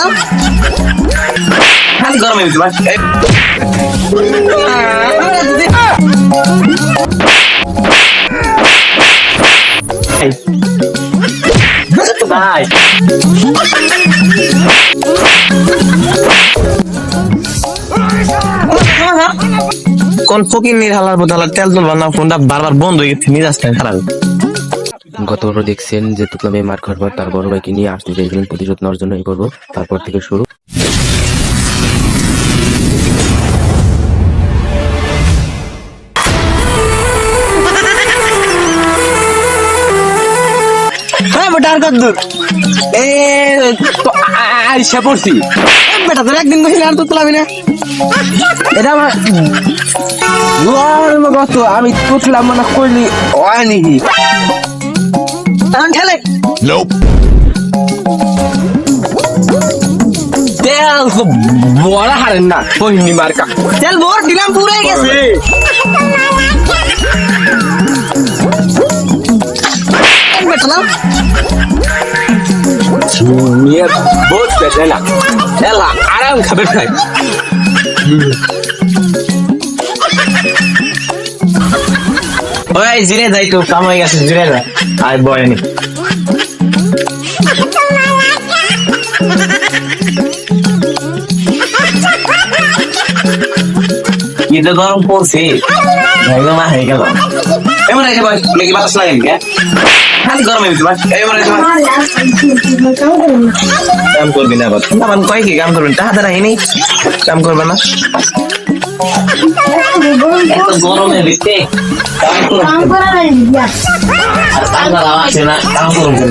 না খালি গরমে দিতে ভাই ভাই কোন ফকির নির হালার বদলার তেল তুলবার না ফোনটা বারবার বন্ধ হয়ে গেছে মিজাজটা খারাপ। গত বড় দেখছেন যে তুকলামে মার খাওয়ার তার বড় ভাইকে নিয়ে আসতে চাইছিলেন প্রতিশোধ নেওয়ার জন্য এই করব। তারপর থেকে শুরু। হ্যাঁ এ বেটা একদিন আর তো না? এটা আমি তুতলাম মানে করলি হয় এখন ঠেলে তেল তো বড় হারেন না কহিনি মার্কা। তেল ভোর দিলাম পুরাই গেছে। বহুত পেটে না আরাম খাবে খাই ওই জিরে যাই তো, কাম হয়ে গেছে জিরে যা। আর বয়নি তো গরম পড়ছে। একদম হয়ে গেল। এমন আছে ভাই লেগে বাতাস লাগে কে খালি গরমে দিতে ভাই এমন আছে ভাই কাম করবি না বাবা আমার কয় কি, কাম করবেন টাকা দ্বারা কাম করবে না। এত গরমে দিতে কাম করবে কাম করা আছে না কাম করবে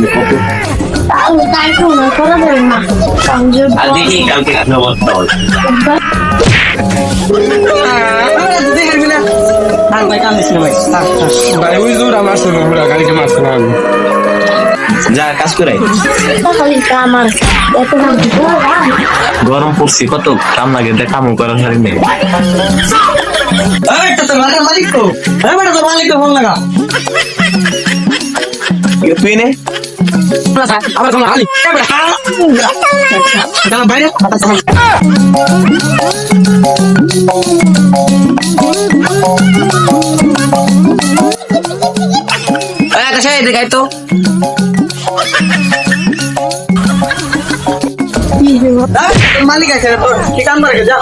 আর দেখি কালকে না থাক ভাই কাম না ভাই ওই জোর আমার শোনো গাড়িকে না আমি যা কাজ করে গরম পড়ছি কত কাম লাগে দেখ কাম করার হারি নেই। তুই নে। আবার হালি। বাইরে। দেখাই তো। মালিক আছে তোর কি কাম করে যা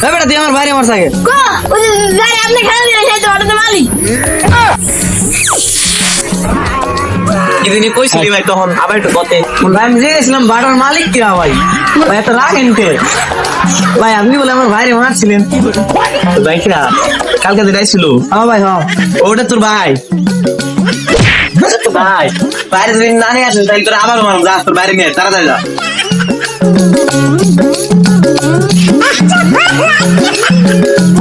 এই বেটা তুই আমার বাইরে আমার সাইকেল আপনি খেলা দিলেন সেই তো ওটা তো মালিক ইদিনি কইছিলি ভাই তখন আবার একটু কতে ভাই আমি জেনেছিলাম বাটার মালিক কি ভাই ভাই এত রাখেন কে ভাই আপনি বলে আমার ভাইরে মারছিলেন ভাই কিরা কালকে যেটাই ছিল হ্যাঁ ভাই হ্যাঁ। ওটা তোর ভাই। ভাই। বাইরে যদি না নিয়ে আসিস তাহলে তোর আবার মারব যা তোর বাইরে নিয়ে তাড়াতাড়ি যা। কে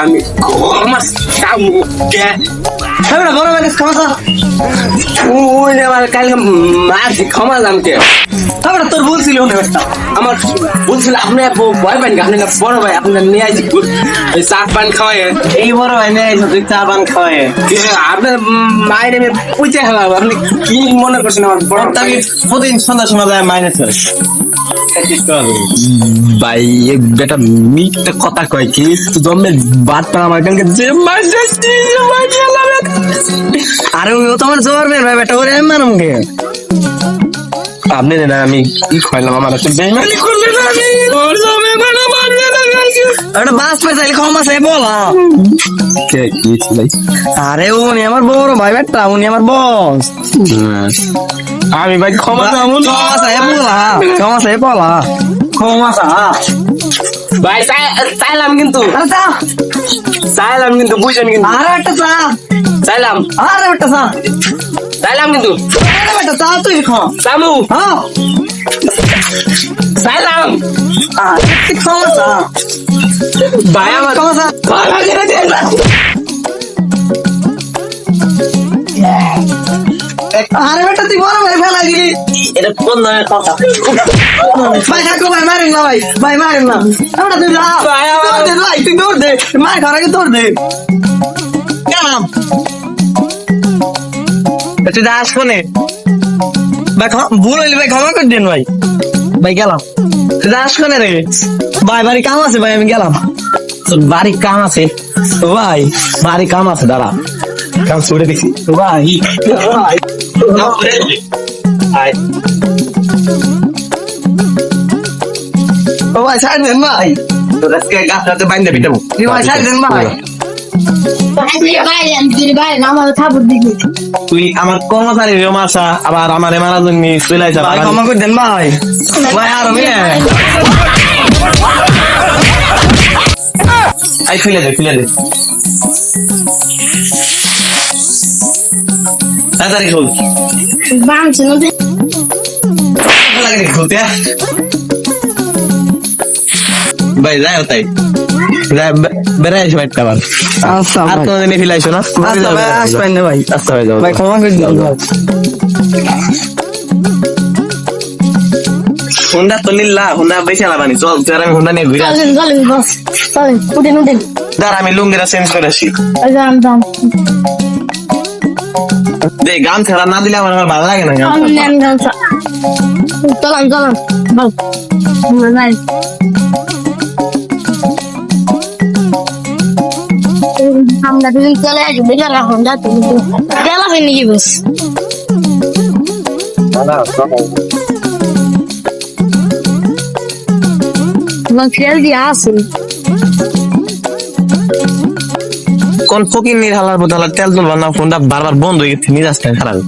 আমি আমার সামু কে এই বেটা বড় ভাই খাওয়া ওই আমার কালকে মারছি ক্ষমা এই বেটা তোর ভুল ছিল না বেটা আমার বলছিল আপনি ভয় পান আপনি না বড় ভাই আপনার নিয়ে চা পান খাওয়ায়। এই বড় ভাই নিয়ে আইছো তুই চা পান খাওয়ায়। আপনার মায়ের আপনি কি মনে করছেন আমার বড় প্রতিদিন সন্ধ্যার সময় যায় মাইনাস করে। ভাই বেটা মিথ্যে কথা কয় কি? তুই জন্মের বাদটা আমার কালকে যে মারছে আরে ও তো আমার জোর ভাই বেটা ওরে আমি মারুম কে? আপনি না আমি কি খাইলাম? আমার একটা বেইমানি করলেন আমি ওর জমে মানে মারবে না ওটা বাস পয়সা কম আছে বলা কে কি ছিল? আরে উনি আমার বড় ভাই বেটা উনি আমার বস। আমি ভাই ক্ষমা চামুন কমাসা এ বলা কমাসা এ বলা কমাসা ভাই চাইলাম কিন্তু। চাইলাম কিন্তু বুঝেন কিন্তু। আরে একটা চা। চাইলাম আরে একটা চা। চাইলাম কিন্তু। আরে একটা চা তুই খা। চামু হ্যাঁ। চাইলাম আরে তুই কমাসা ভাই আমার ভালো করে দেন আরে বেটা তুই বড় ভাই ফেলাই দিলি। এটা কোন ধরনের কথা? ভাই থাকো ভাই মারেন না ভাই। ভাই মারেন না। আমরা তুই দৌড় দে ভাই তুই দৌড় দে। মার আগে দৌড় দে। কাম তুই যাস কোনে ভাই ক্ষমা- ভুল হইলে ভাই ক্ষমা করে দেন ভাই। ভাই গেলাম। তুই যাস কোনে রে। ভাই বাড়ি কাম আছে ভাই আমি গেলাম। বাড়ি কাম আছে। ভাই বাড়ি কাম আছে দাঁড়া। কাম ছুড়ে দেখি ভাই ভাই। ও ভাই ছাড় দেন ভাই। তোর আজকে গাছটাতে বাইন্দা পিটাবো। ভাই ছাড় দেন ভাই। তুই আমার কর্মচারী মাসা আবার আমার মারা জন্য চলে আইসা ভাই ক্ষমা করে দেন ভাই। ভাই আর মিলে। আই খুলে দে খুলে দে। তাড়াতাড়ি খুল। বাংছে নদী লাগে নি ভাই যাই তাই। বেড়াই আসবে একটা বার। আচ্ছা আর ভাই। কোনো দিনে ফিলাইছো না? আচ্ছা ভাই আসবেন না ভাই। আচ্ছা ভাই যাও ভাই ক্ষমা করে দেন ভাই। তো নিল্লা হুন্ডা বেশি আলাবানি চল তুই আমি হুন্ডা নিয়ে ঘুরে চলেন চলেন বস চলেন উঠেন উঠেন। দাঁড়া আমি লুঙ্গিটা চেঞ্জ করে আসি। ওই দাম দে গান ছাড়া না দিলে আমার আমার ভালো লাগে না গান চলেন চলেন। আমরা দুদিন চলে আসি বেকার এখন যাতে গেলাম নাকি বস খেয়াল দিয়ে আসুন কোন ফকির নির হালার বদলা তেল তুলবার না ফোনটা বারবার বন্ধ হয়ে গেছে মিজাজটা খারাপ